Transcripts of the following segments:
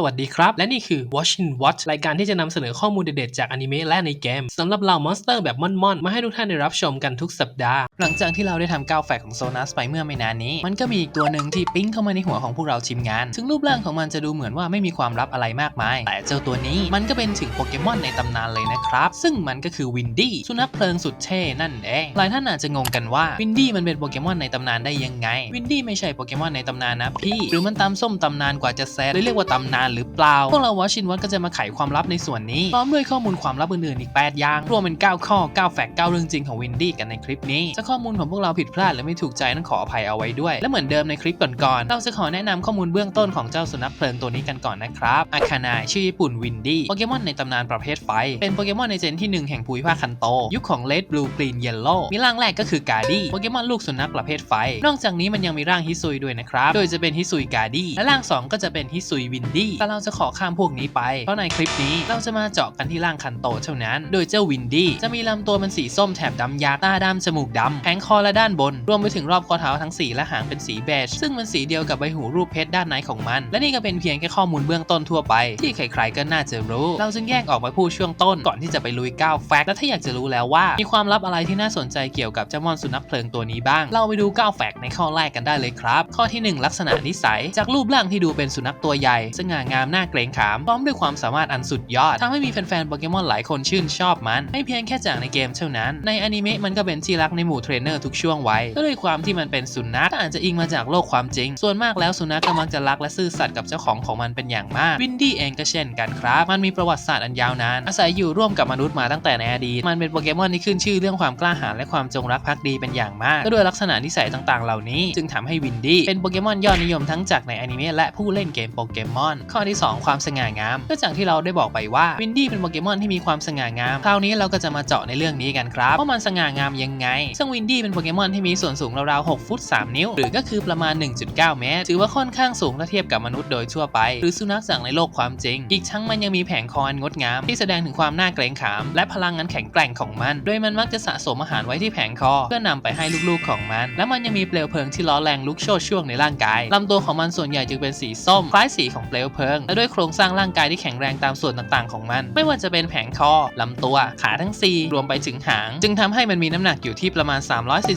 สวัสดีครับ และนี่คือ Watching Watch รายการที่จะนำเสนอข้อมูลเด็ดๆจากอนิเมะและในเกมสำหรับเหล่ามอนสเตอร์แบบม่อนๆ มาให้ทุกท่านได้รับชมกันทุกสัปดาห์ หลังจากที่เราได้ทำก้าวแฝกของโซนัสไปเมื่อไม่นานนี้ มันก็มีอีกตัวหนึ่งที่ปิ๊งเข้ามาในหัวของพวกเราทีมงาน ถึงรูปร่างของมันจะดูเหมือนว่าไม่มีความลับอะไรมากมาย แต่เจ้าตัวนี้มันก็เป็นถึงโปเกมอนในตำนานเลยนะครับ ซึ่งมันก็คือวินดี้สุนัขเพลิงสุดเท่นั่นเองหลายท่านอาจจะงงกันว่าวินดี้มันเป็นโปเกมอนในตำนานได้ยังไงวินดี้ไม่ใช่โปเกมอนในตำนานนะพี่หรือมันตามส้มตำนานกว่าจะแซดเลยเรียกว่าตำนานหรือเปล่า พวกเราวอชินวัตก็จะมาไขความลับในส่วนนี้ พร้อมด้วยข้อมูลความลับอื่นๆอีก 8 อย่าง รวมเป็น 9 ข้อ 9 แฟกต์9เรื่องจริงของวินดี้กันในคลิปนี้ ถ้าข้อมูลของพวกเราผิดพลาดหรือไม่ถูกใจต้องขออภัยเอาไว้ด้วย และเหมือนเดิมในคลิปก่อนๆ เราจะขอแนะนำข้อมูลเบื้องต้นของเจ้าสุนัขเพลิงตัวนี้กันก่อนนะครับ อาคานาชื่อญี่ปุ่นวินดี้ โปเกมอนในตำนานประเภทไฟ เป็นโปเกมอนในเจนที่หนึ่งแห่งภูมิภาคคันโต ยุคของเลดบลูกรีนเยลโล่ มีร่างแรกก็คือกาดี้ โปเกมอนลูกสุนัขประเภทไฟ นอกจากนี้มันยังมีร่างฮิซุยด้วยนะครับ โดยจะเป็นฮิซุยกาดี้ และร่างสองก็จะเป็นฮิซุยวินดี้แต่เราจะขอข้ามพวกนี้ไป เพราะในคลิปนี้เราจะมาเจาะกันที่ร่างคันโตเท่านั้น โดยเจ้าวินดี้จะมีลำตัวเป็นสีส้มแถบดำยาตาดำจมูกดำแผงคอและด้านบน รวมไปถึงรอบข้อเท้าทั้งสีและหางเป็นสีเบจซึ่งมันสีเดียวกับใบหูรูปเพชรด้านในของมัน และนี่ก็เป็นเพียงแค่ข้อมูลเบื้องต้นทั่วไป ที่ใครๆก็น่าจะรู้ เราจึงแยกออกมาพูดช่วงต้นก่อนที่จะไปลุย9แฟกต์และถ้าอยากจะรู้แล้วว่า มีความลับอะไรที่น่าสนใจเกี่ยวกับเจ้ามอนสุนัขเพลิงตัวนี้บ้าง เราไปดู9แฟกต์ในข้อแรกกันได้เลยครับ ข้อที่ 1 ลักษณะนิสัย จากรูปร่างที่ดูเป็นสุนัขตัวใหญ่สง่างามน่าเกรงขาม พร้อมด้วยความสามารถอันสุดยอดทำให้มีแฟนๆโปเกมอนหลายคนชื่นชอบมัน ไม่เพียงแค่จากในเกมเท่านั้น ในอนิเมะมันก็เป็นที่รักในหมู่เทรนเนอร์ทุกช่วงวัยก็ด้วยความที่มันเป็นสุนัขอาจจะอิงมาจากโลกความจริง ส่วนมากแล้วสุนัขก็มักจะรักและซื่อสัตย์กับเจ้าของของมันเป็นอย่างมาก วินดี้เองก็เช่นกันครับ มันมีประวัติศาสตร์อันยาวนาน อาศัยอยู่ร่วมกับมนุษย์มาตั้งแต่ในอดีต มันเป็นโปเกมอนที่ขึ้นชื่อเรื่องความกล้าหาญและความจงรักภักดีเป็นอย่างมาก ก็ด้วยลักษณะนิสัยต่างๆ เหล่านี้ จึงทำให้วินดี้เป็นโปเกมอนยอดนิยมทั้งจากในอนิเมะและผู้เล่นเกมโปเกมอนข้อที่ 2 ความสง่างามก็จากที่เราได้บอกไปว่าวินดี้เป็นโปเกมอนที่มีความสง่างามคราวนี้เราก็จะมาเจาะในเรื่องนี้กันครับว่ามันสง่างามยังไง ซึ่งวินดี้เป็นโปเกมอนที่มีส่วนสูงราวๆ 6 ฟุต 3 นิ้ว หรือก็คือประมาณ 1.9 เมตร ถือว่าค่อนข้างสูงถ้าเทียบกับมนุษย์โดยทั่วไป หรือสุนัขจากในโลกความจริง อีกทั้งมันยังมีแผงคออันงดงาม ที่แสดงถึงความน่าเกรงขาม และพลังงานแข็งแกร่งของมัน โดยมันมักจะสะสมอาหารไว้ที่แผงคอ เพื่อนำไปให้ลูกๆของมัน และมันยังมีเปลวเพลิงที่ล้อแรงลุกโชนช่วงในร่างกายลำตัวของมันส่วนใหญ่จึงเป็นสีส้มคล้ายสีของเปลวเพลิง และด้วยโครงสร้างร่างกายที่แข็งแรงตามส่วนต่างๆของมัน ไม่ว่าจะเป็นแผงคอลำตัว ขาทั้งสี่รวมไปถึงหาง จึงทำให้มันมีน้ำหนักอยู่ที่ประมาณ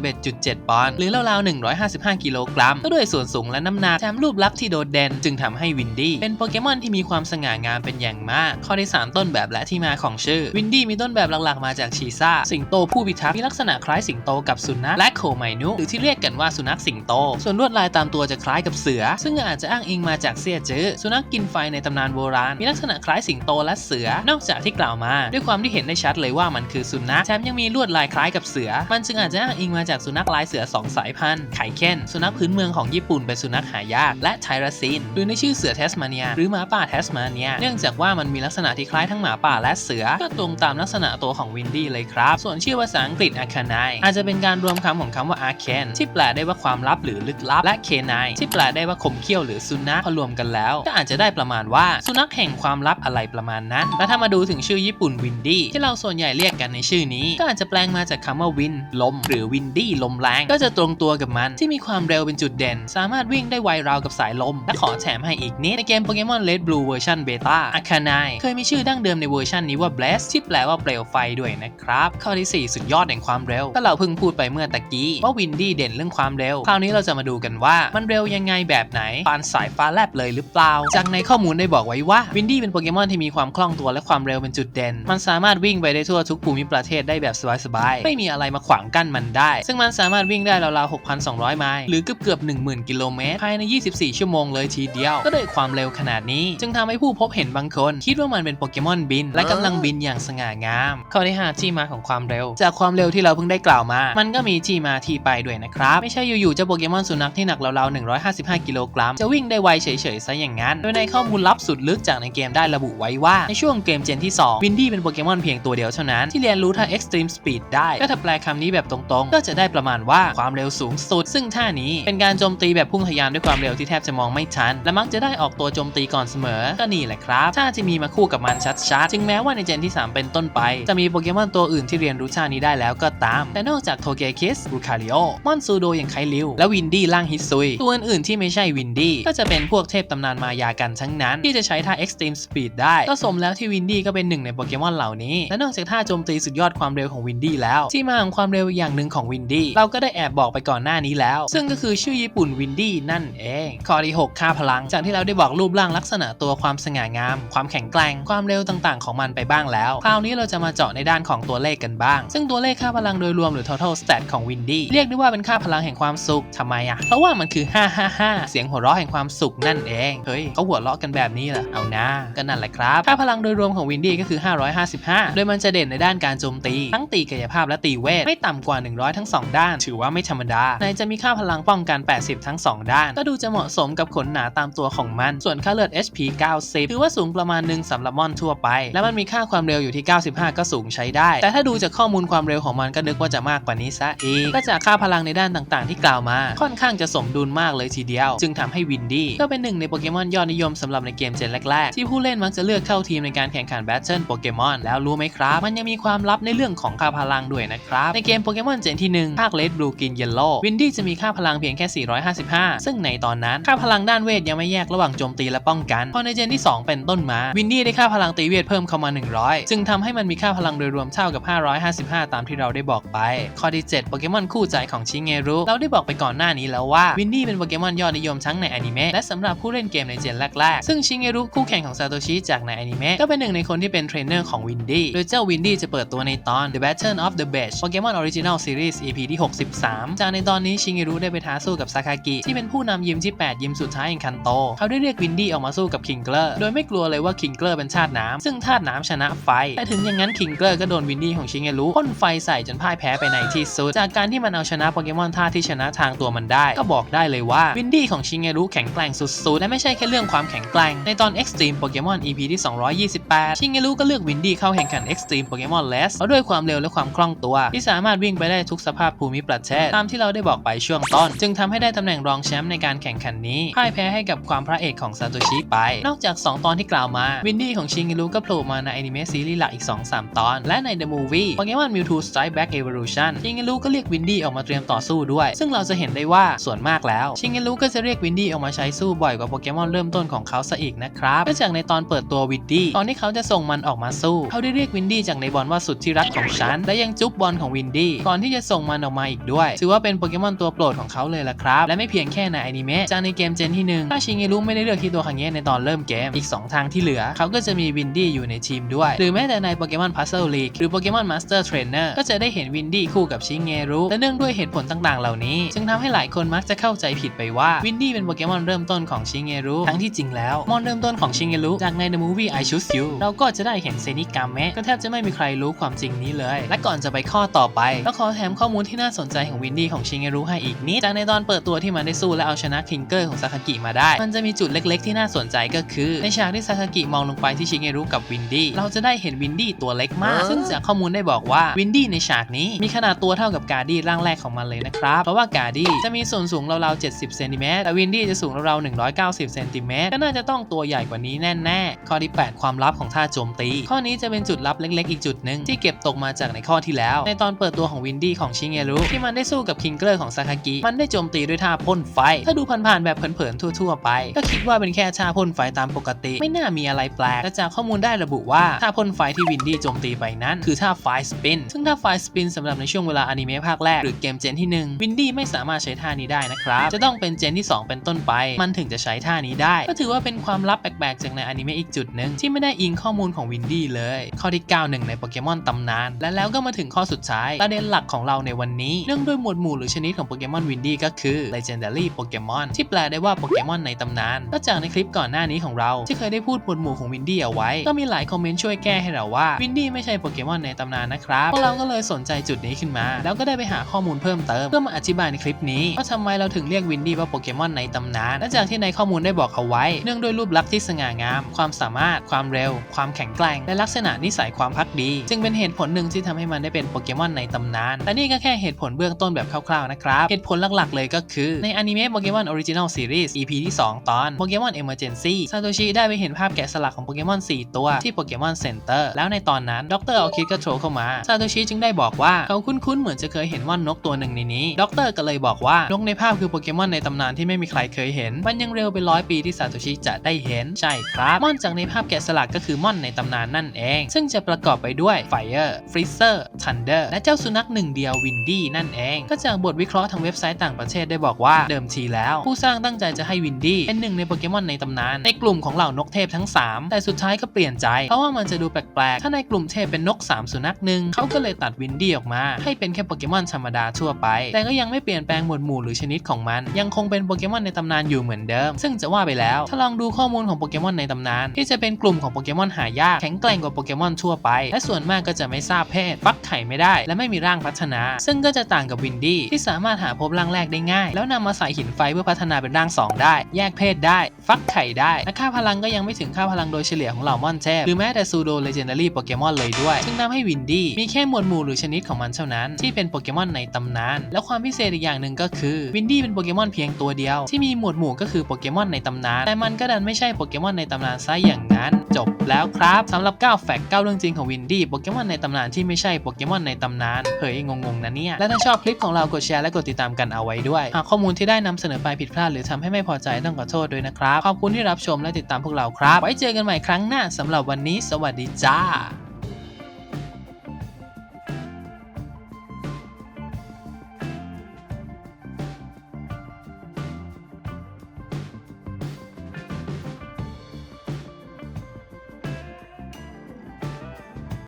341.7 ปอนด์หรือราวๆ 155 กิโลกรัมก็ด้วยส่วนสูงและน้ำหนักแถมรูปลักษณ์ที่โดดเด่นจึงทำให้วินดี้เป็นโปเกมอนที่มีความสง่างามเป็นอย่างมาก ข้อที่ 3 ต้นแบบและที่มาของชื่อ วินดี้มีต้นแบบหลักๆมาจากชีซ่าสิงโตผู้พิทักษ์มีลักษณะคล้ายสิงโตกับสุนัขและโคไมนุหรือที่เรียกกันว่าสุนัขสิงโต ส่วนลวดลายตามตัวจะคล้ายกับเสือ ซึ่งอาจจะอ้างอิงมาจากเซียจื้อสุนัขกินไฟในตำนานโบราณ มีลักษณะคล้ายสิงโตและเสือ นอกจากที่กล่าวมา ด้วยความที่เห็นได้ชัดเลยว่ามันคือสุนัขแถมยังมีลวดลายคล้ายกับเสือ มันจึงอาจจะอ้างอิงมาจากสุนัขลายเสือสองสายพันธุ์ไคเคนสุนัขพื้นเมืองของญี่ปุ่นเป็นสุนัขหายาก และไทราซินหรือในชื่อเสือเทสมาเนีย หรือหมาป่าเทสมาเนีย เนื่องจากว่ามันมีลักษณะที่คล้ายทั้งหมาป่าและเสือ ก็ตรงตามลักษณะตัวของวินดี้เลยครับ ส่วนชื่อภาษาอังกฤษอาคานายอาจจะเป็นการรวมคำของคำว่าอาเคนที่แปลได้ว่าความลับหรือลึกลับ และเคนายที่แปลได้ว่าคมเขี้ยวหรือสุนัขพอรวมกันแล้วก็อาจจะจะได้ประมาณว่า สุนัขแห่งความลับอะไรประมาณนั้น และถ้ามาดูถึงชื่อญี่ปุ่นวินดี้ที่เราส่วนใหญ่เรียกกันในชื่อนี้ ก็อาจจะแปลงมาจากคำว่าวินลม หรือวินดี้ลมแรงก็จะตรงตัวกับมันที่มีความเร็วเป็นจุดเด่น สามารถวิ่งได้ไวราวกับสายลม และขอแถมให้อีกนิดในเกมโปเกมอน Red Blue เวอร์ชันเบต้าอาคานายเคยมีชื่อดั้งเดิมในเวอร์ชันนี้ว่า Blast ที่แปลว่าเปลวไฟด้วยนะครับข้อที่ 4 สุดยอดแห่งความเร็วก็เราเพิ่งพูดไปเมื่อตะกี้ว่าวินดี้เด่นเรื่องความเร็วคราวนี้เราจะมาดูกันว่ามันเร็วยังไงแบบไหนปานสายฟ้าแลบเลยหรือเปล่าจากในข้อมูลได้บอกไว้ว่าวินดี้เป็นโปเกมอนที่มีความคล่องตัวและความเร็วเป็นจุดเด่น มันสามารถวิ่งไปได้ทั่วทุกภูมิประเทศได้แบบสบายๆ ไม่มีอะไรมาขวางกั้นมันได้ ซึ่งมันสามารถวิ่งได้ราวๆ 6,200 ไมล์หรือเกือบเกือบ10,000 กิโลเมตรภายใน 24 ชั่วโมงเลยทีเดียว ก็ด้วยความเร็วขนาดนี้ จึงทำให้ผู้พบเห็นบางคน คิดว่ามันเป็นโปเกมอนบิน และกำลังบินอย่างสง่างาม ข้อที่5ที่มาของความเร็ว จากความเร็วที่เราเพิ่งได้กล่าวมา มันก็มีที่มาที่ไปด้วยนะครับ ไม่ใช่อยู่ๆจ้าโปเกมอนสุนัขที่หนักราวๆ155 กิโลกรัมจะวิ่งได้ไวเฉยๆซะอย่างนั้นโดยในข้อมูลลับสุดลึกจากในเกมได้ระบุไว้ว่า ในช่วงเกมเจนที่ 2 วินดี้เป็นโปเกมอนเพียงตัวเดียวเท่านั้น ที่เรียนรู้ท่า Extreme Speed ได้ก็ถ้าแปลคำนี้แบบตรงๆ ก็จะได้ประมาณว่าความเร็วสูงสุด ซึ่งท่านี้เป็นการโจมตีแบบพุ่งทะยานด้วยความเร็วที่แทบจะมองไม่ทัน และมักจะได้ออกตัวโจมตีก่อนเสมอ ก็นี่แหละครับท่าที่มีมาคู่กับมันชัดๆถึงแม้ว่าในเจนที่ 3 เป็นต้นไป จะมีโปเกมอนตัวอื่นที่เรียนรู้ท่านี้ได้แล้วก็ตาม แต่นอกจากโทเกคิสลูคาริโอมอนซูโดอย่างไคลิวและวินดี้ล่างฮิซุยตัวอื่นๆที่ไม่ใช่วินดี้ก็จะเป็นพวกเทพตำนานมายากันทั้งนั้น ที่จะใช้ท่า Extreme Speed ได้ ก็สมแล้วที่วินดี้ก็เป็นหนึ่งในโปเกมอนเหล่านี้ และนอกจากท่าโจมตีสุดยอดความเร็วของวินดี้แล้ว ที่มาของความเร็วอย่างหนึ่งของวินดี้เราก็ได้แอบบอกไปก่อนหน้านี้แล้ว ซึ่งก็คือชื่อญี่ปุ่นวินดี้นั่นเองข้อที่6ค่าพลัง จากที่เราได้บอกรูปร่างลักษณะตัวความสง่างาม ความแข็งแกร่งความเร็วต่างๆ ของมันไปบ้างแล้วคราวนี้เราจะมาเจาะในด้านของตัวเลขกันบ้าง ซึ่งตัวเลขค่าพลังโดยรวมหรือ total stat ของวินดี้เรียกได้ว่าเป็นค่าพลังแห่งความสุขทำไมอะเพราะว่ามันคือ555เสียงหัวเราะแห่งความสุขนั่นเองเฮ้ยเขาหัวเราะกันแบบนี้เหรอเอานะก็นั่นแหละครับค่าพลังโดยรวมของวินดี้ก็คือ 555 โดยมันจะเด่นในด้านการโจมตี ทั้งตีกายภาพและตีเวท ไม่ต่ำกว่า 100 ทั้ง 2 ด้าน ถือว่าไม่ธรรมดาไหนจะมีค่าพลังป้องกัน 80 ทั้ง 2 ด้าน ก็ดูจะเหมาะสมกับขนหนาตามตัวของมัน ส่วนค่าเลือด HP 90 ถือว่าสูงประมาณหนึ่งสำหรับมอนทั่วไป และมันมีค่าความเร็วอยู่ที่ 95 ก็สูงใช้ได้ แต่ถ้าดูจากข้อมูลความเร็วของมันก็นึกว่าจะมากกว่านี้ซะอีกก็จากค่าพลังในด้านต่างๆ ที่กล่าวมา ค่อนข้างจะสมดุลมากเลยทีเดียว จึงทำให้วินดี้ก็เป็นหนึ่งในโปเกมอนยอดนิยมสำหรับในเกมเจนแรกๆ ที่ผู้เล่นมักจะเลือกเข้าทีมในการแข่งขันแบทเทิลโปเกมอนแล้วรู้ไหมครับ มันยังมีความลับในเรื่องของค่าพลังด้วยนะครับ ในเกมโปเกมอนเจนที่1ภาคเลดบลูกินเยลโล่วินดี้จะมีค่าพลังเพียงแค่ 455 ซึ่งในตอนนั้นค่าพลังด้านเวทยังไม่แยกระหว่างโจมตีและป้องกันพอในเจนที่ 2 เป็นต้นมา วินดี้ได้ค่าพลังตีเวทเพิ่มเข้ามา 100 จึงทำให้มันมีค่าพลังโดยรวมเท่ากับ 555 ตามที่เราได้บอกไป ข้อที่ 7 โปเกมอนคู่ใจของชิเงรุเราได้บอกไปก่อนหน้านี้แล้วว่าวินดี้เป็นโปเกมอนยอดนิยมทั้งในอนิเมะและสำหรับผู้เล่นเกมในเจนแรกๆ ซึ่งชิงเงรุคู่แข่งของซาโตชิจากในอนิเมะก็เป็นหนึ่งในคนที่เป็นเทรนเนอร์ของวินดี้โดยเจ้าวินดี้จะเปิดตัวในตอน The Battle of the Beach Pokemon Original Series EP ที่ 63 จากในตอนนี้ชิงเงรุได้ไปท้าสู้กับซาคากิที่เป็นผู้นำยิมที่ 8 ยิมสุดท้ายแห่งคันโต เขาได้เรียกวินดี้ออกมาสู้กับคิงเกอร์โดยไม่กลัวเลยว่าคิงเกอร์เป็นชาติน้ำซึ่งธาตุน้ำชนะไฟ แต่ถึงอย่างนั้นคิงเกอร์ก็โดนวินดี้ของชิงเงรุพ่นไฟใส่จนพ่ายแพ้ไปในที่สุดจากการที่มันเอาชนะโปเกมอนธาตุที่ชนะทางตัวมันได้ ก็บอกได้เลยว่าวินดี้ของชิเงรุแข็งแกร่งสุดๆและไม่ใช่แค่เรื่องความแข็งแกร่งในตอน Extreme Pokemon EP ที่ 228 ชิงเงรุก็เลือกวินดี้เข้าแข่งขัน Extreme Pokemon l e s เพราะด้วยความเร็วและความคล่องตัว ที่สามารถวิ่งไปได้ทุกสภาพภูมิประเทศตามที่เราได้บอกไปช่วงต้น จึงทำให้ได้ตำแหน่งรองแชมป์ในการแข่งขันนี้พ่ายแพ้ให้กับความพระเอกของซาโตชิไป นอกจาก 2 ตอนที่กล่าวมา วินดี้ของชิงเงรุก็โผล่มาในอนิเมะซีรีส์หลักอีก 2-3 ตอน และใน The Movie Pokemon Mewtwo Strike Back Evolution ชิงเงรุก็เรียกวินดี้ออกมาเตรียมต่อสู้ด้วย ซึ่งเราจะเห็นได้ว่าส่วนมากแล้ว ชิงเงรุก็จะเรียกวินดี้ออกมาใช้สู้บ่อยกว่าโปเกมอนเริ่มต้นของเขาซะอีกนะครับเนื่องจากในตอนเปิดตัววินดี้ตอนที่เขาจะส่งมันออกมาสู้ เขาได้เรียกวินดี้จากในบอลว่าสุดที่รักของฉัน และยังจุ๊บบอลของวินดี้ก่อนที่จะส่งมันออกมาอีกด้วย ถือว่าเป็นโปเกมอนตัวโปรดของเขาเลยละครับ และไม่เพียงแค่ในอนิเมะจากในเกมเจนที่หนึ่งถ้าชิเงรุไม่ได้เลือกที่ตัวคังเงะในตอนเริ่มเกมอีก 2 ทางที่เหลือ เขาก็จะมีวินดี้อยู่ในทีมด้วย หรือแม้แต่ในโปเกมอนพัซเซิลลีกหรือโปเกมอนมาสเตอร์เทรนเนอร์ก็จะได้เห็นวินดี้คู่กับชิเงรุและเนื่องด้วยเหตุผลต่างๆ เหล่านี้ จึงทำให้หลายคนมักจะเข้าใจผิดไปว่าวินดี้เป็นโปเกมอนเริ่มต้นของชิเงรุทั้งที่จริงแล้ว มอนเริ่มต้นของชิเงรุจากใน The Movie I Choose You เราก็จะได้เห็นเซนิกามะก็แทบจะไม่มีใครรู้ความจริงนี้เลย และก่อนจะไปข้อต่อไปก็ขอแถมข้อมูลที่น่าสนใจของวินดี้ของชิเงรุให้อีกนิดจากในตอนเปิดตัวที่มันได้สู้และเอาชนะคิงเกอร์ของซาคากิมาได้ มันจะมีจุดเล็กๆ ที่น่าสนใจก็คือ ในฉากที่ซาคากิมองลงไปที่ชิเงรุกับวินดี้เราจะได้เห็นวินดี้ตัวเล็กมาก ซึ่งจากข้อมูลได้บอกว่าวินดี้ในฉากนี้มีขนาดตัวเท่ากับการ์ดี้ร่างแรกของมันเลยนะครับเพราะว่าการ์ดี้จะมีส่วนสูงราวๆ70เซนติเมตรแต่วินดี้จะสูงราวๆ190เซนติเมตรก็น่าจะต้องตัวใหญ่กว่านี้แน่ๆ ข้อที่ 8 ความลับของท่าโจมตี ข้อนี้จะเป็นจุดลับเล็กๆ อีกจุดหนึ่งที่เก็บตกมาจากในข้อที่แล้ว ในตอนเปิดตัวของวินดี้ของชิเงรุที่มันได้สู้กับคิงเกอร์ของซาคากิมันได้โจมตีด้วยท่าพ่นไฟ ถ้าดูผ่านๆแบบเผินๆทั่วๆไป ก็คิดว่าเป็นแค่ท่าพ่นไฟตามปกติ ไม่น่ามีอะไรแปลกแต่จากข้อมูลได้ระบุว่าท่าพ่นไฟที่วินดี้โจมตีไปนั้น คือท่าไฟสปินซึ่งท่าไฟสปินสำหรับในช่วงเวลาอนิเมะภาคแรกหรือเกมเจนที่หนึ่งวินดี้ไม่สามารถใช้ท่านี้ได้นะครับจะต้องเป็นเจนที่สองเป็นต้นไป มันถึงจะใช้ท่านี้ได้ก็ถือว่าเป็นความลับแปลกๆ จากในอนิเมะอีกจุดหนึ่งที่ไม่ได้อิงข้อมูลของวินดี้เลย ข้อที่9หนึ่งในโปเกมอนตำนาน และแล้วก็มาถึงข้อสุดท้าย ประเด็นหลักของเราในวันนี้ เนื่องด้วยหมวดหมู่หรือชนิดของโปเกมอนวินดี้ก็คือ Legendary Pokemon ที่แปลได้ว่าโปเกมอนในตำนานก็จากในคลิปก่อนหน้านี้ของเราที่เคยได้พูดหมวดหมู่ของวินดี้เอาไว้ ก็มีหลายคอมเมนต์ช่วยแก้ให้เราว่าวินดี้ไม่ใช่โปเกมอนในตำนานนะครับพวกเราก็เลยสนใจจุดนี้ขึ้นมา แล้วก็ได้ไปหาข้อมูลเพิ่มเติมเพื่อมาอธิบายในคลิปนี้ว่าทำไมเราถึงเรียกวินดี้ว่าโปเกมอนในตำนานและจากที่ในข้อมูลได้บอกเอาไว้เนื่องด้วยรูปลักษณ์ที่สง่างาม ความสามารถ ความเร็ว ความแข็งแกร่ง และลักษณะนิสัยความพักดี จึงเป็นเหตุผลหนึ่งที่ทำให้มันได้เป็นโปเกมอนในตำนาน และนี่ก็แค่เหตุผลเบื้องต้นแบบคร่าวๆนะครับ เหตุผลหลักๆเลยก็คือในอนิเมะโปเกมอนออริจินอลซีรีส์ EP ที่ 2 ตอนโปเกมอนเอเมอร์เจนซี่ซาโตชิได้ไปเห็นภาพแกะสลักของโปเกมอน4 ตัวที่โปเกมอนเซ็นเตอร์แล้วในตอนนั้นดรเอคิดก็โทรเข้ามาซาโตชิจึงได้บอกว่าเขาคุ้นๆเหมือนจะเคยเห็นว่านกตัวหนึ่งในนี้ดรก็เลยบอกว่านกในภาพคือโปเกมอนในตำนานที่ไม่มีใครเคยเห็นมันยังเร็วเป็นร้อยปีที่สาโตชิจะได้เห็นใช่ครับ ม่อนจากในภาพแกะสลักก็คือม่อนในตำนานนั่นเอง ซึ่งจะประกอบไปด้วย Fire Freezer Thunder และเจ้าสุนัขหนึ่งเดียววินดี้นั่นเอง ก็จากบทวิเคราะห์ทางเว็บไซต์ต่างประเทศได้บอกว่าเดิมทีแล้ว ผู้สร้างตั้งใจจะให้วินดี้เป็นหนึ่งในโปเกมอนในตำนาน ในกลุ่มของเหล่านกเทพทั้ง 3 แต่สุดท้ายก็เปลี่ยนใจ เพราะว่ามันจะดูแปลกๆ ถ้าในกลุ่มเทพเป็นนก 3 สุนัขหนึ่งเขาก็เลยตัดวินดี้ออกมา ให้เป็นแค่โปเกมอนธรรมดาทั่วไป แต่ก็ยังไม่เปลี่ยนแปลงหมวดหมู่หรือชนิดของมัน ยังคงเป็นโปเกมอนในตำนานอยู่เหมือนเดิม ซึ่งจะว่าไปแล้วถ้าลองดูข้อมูลของโปเกมอนในตำนาน ที่จะเป็นกลุ่มของโปเกมอนหายากแข็งแกร่งกว่าโปเกมอนทั่วไป และส่วนมากก็จะไม่ทราบเพศ ฟักไข่ไม่ได้ และไม่มีร่างพัฒนา ซึ่งก็จะต่างกับวินดี้ที่สามารถหาพบร่างแรกได้ง่าย แล้วนำมาใส่หินไฟเพื่อพัฒนาเป็นร่างสองได้ แยกเพศได้ ฟักไข่ได้และค่าพลังก็ยังไม่ถึงค่าพลังโดยเฉลี่ยของเหล่ามอนเทพหรือแม้แต่ซูโดเลเจนดารี่โปเกมอนเลยด้วย ซึ่งทำให้วินดี้มีแค่หมวดหมู่หรือชนิดของมันเท่านั้น ที่เป็นโปเกมอนในตำนาน และความพิเศษอีกอย่างหนึ่งก็คือวินดี้เป็นโปเกมอนเพียงตัวเดียว ที่มีหมวดหมู่ก็คือโปเกมอนในตำนานแต่มันก็ดันไม่ใช่โปเกมอนในตำนานซะอย่างนั้นจบแล้วครับสำหรับ 9 แฟกต์9เรื่องจริงของวินดี้โปเกมอนในตำนานที่ไม่ใช่โปเกมอนในตำนานเฮ้ยงงๆนะเนี่ย และถ้าชอบคลิปของเรากดแชร์และกดติดตามกันเอาไว้ด้วย หากข้อมูลที่ได้นำเสนอไปผิดพลาดหรือทำให้ไม่พอใจต้องขอโทษด้วยนะครับ ขอบคุณที่รับชมและติดตามพวกเราครับ ไว้เจอกันใหม่ครั้งหน้าสำหรับวันนี้ สวัสดีจ้า